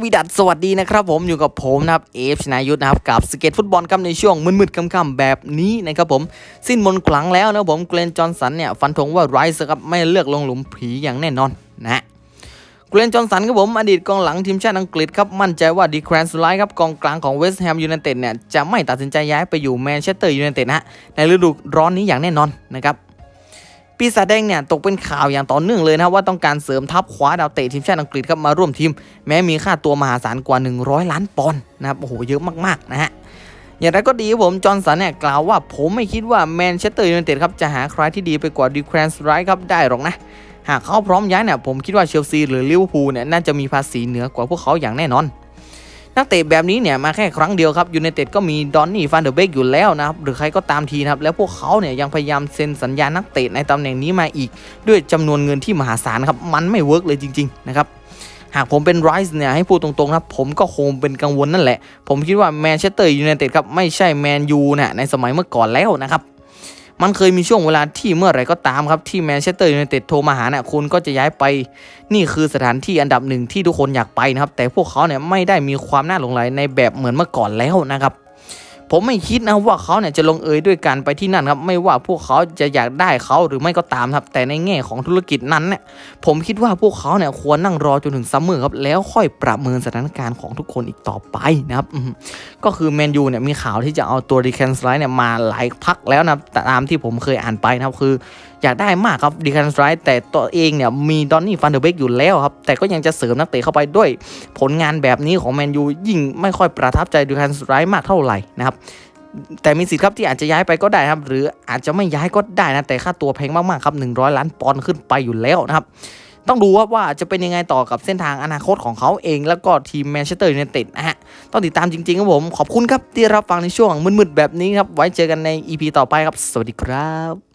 วีดัสสวัสดีนะครับผมอยู่กับผมนะครับเอฟชนายุทธนะครับกับสเก็ตฟุตบอลครับในช่วงมืดๆค่ำๆแบบนี้นะครับผมสิ้นมนต์ขลังแล้วนะครับผมเกรนจอห์นสันเนี่ยฟันธงว่าไรส์ครับไม่เลือกลงหลุมผีอย่างแน่นอนนะเกรนจอห์นสันครับผมอดีตกองหลังทีมชาติอังกฤษครับมั่นใจว่าดีแครนสไลท์ครับกองกลางของเวสต์แฮมยูไนเต็ดเนี่ยจะไม่ตัดสินใจย้ายไปอยู่แมนเชสเตอร์ยูไนเต็ดนะฮะในฤดูร้อนนี้อย่างแน่นอนนะครับ ปีศาจแดงเนี่ยตกเป็นข่าวอย่างต่อเนื่องเลยนะว่าต้องการเสริมทัพคว้าดาวเตะทีมชาติอังกฤษครับมาร่วมทีม แม้มีค่าตัวมหาศาลกว่า 100 ล้านปอนด์นะครับโอ้โหเยอะมากๆนะฮะอย่างไรก็ดีครับผมจอห์นสันเนี่ยกล่าวว่าผมไม่คิดว่าแมนเชสเตอร์ยูไนเต็ดครับจะหาใครที่ดีไปกว่าดีแครนส์ไรท์ครับได้หรอกนะหากเขาพร้อมย้ายเนี่ยผมคิดว่าเชลซีหรือลิเวอร์พูลเนี่ยน่าจะมีภาษีเหนือกว่าพวกเขาอย่างแน่นอน นักเตะแบบนี้เนี่ยมาแค่ครั้งเดียวครับยูไนเต็ดก็มีดอนนี่ฟานเดอร์เบกอยู่แล้วนะครับหรือใครก็ตามทีนะครับแล้วพวกเขาเนี่ยยังพยายามเซ็นสัญญานักเตะในตำแหน่งนี้มาอีก ด้วยจำนวนเงินที่มหาศาลครับมันไม่เวิร์กเลยจริงๆนะครับหากผมเป็นไรส์เนี่ยให้พูดตรงๆครับผมก็คงเป็นกังวลนั่นแหละ ผมคิดว่าแมนเชสเตอร์ยูไนเต็ดครับไม่ใช่แมนยูนะในสมัยเมื่อก่อนแล้วนะครับ มันเคยมีช่วงเวลาที่เมื่อไหร่ก็ตามครับที่แมนเชสเตอร์ยูไนเต็ดโทรมาหาเนี่ยคุณก็จะย้ายไป นี่คือสถานที่อันดับหนึ่งที่ทุกคนอยากไปนะครับแต่พวกเขาเนี่ยไม่ได้มีความน่าหลงไหลในแบบเหมือนเมื่อก่อนแล้วนะครับ ผมไม่คิดนะว่าเขาเนี่ยจะลงเอยด้วยการไปที่นั่นครับไม่ว่าพวกเขาจะอยากได้เขาหรือไม่ก็ตามครับ แต่ในแง่ของธุรกิจนั้นเนี่ยผมคิดว่าพวกเขาเนี่ยควรนั่งรอจนถึงซัมเมอร์ครับแล้วค่อยประเมินสถานการณ์ของทุกคนอีกต่อไปนะครับก็คือแมนยูเนี่ยมีข่าวที่จะเอาตัวดีแคนสไลด์เนี่ยมาหลายพักแล้วนะตามที่ผมเคยอ่านไปนะครับคือ อยากได้มากครับดีแคนสไลท์แต่ตัวเองเนี่ยมีดอนนี่ฟันเดอร์เบกอยู่แล้วครับ แต่ก็ยังจะเสริมนักเตะเข้าไปด้วยผลงานแบบนี้ของแมนยูยิ่งไม่ค่อยประทับใจดีแคนสไลท์มากเท่าไหร่นะครับแต่มีสิทธิ์ครับที่อาจจะย้ายไปก็ได้ครับ หรืออาจจะไม่ย้ายก็ได้นะ แต่ค่าตัวแพงมากๆครับ 100 ล้านปอนด์ขึ้นไปอยู่แล้วนะครับ ต้องดูว่าว่าจะเป็นยังไงต่อกับเส้นทางอนาคตของเขาเอง แล้วก็ทีมแมนเชสเตอร์ยูไนเต็ดนะฮะ ต้องติดตามจริงๆครับผม ขอบคุณครับที่รับฟังในช่วงมืดๆแบบนี้ครับ ไว้เจอกันใน EP ต่อไปครับ สวัสดีครับ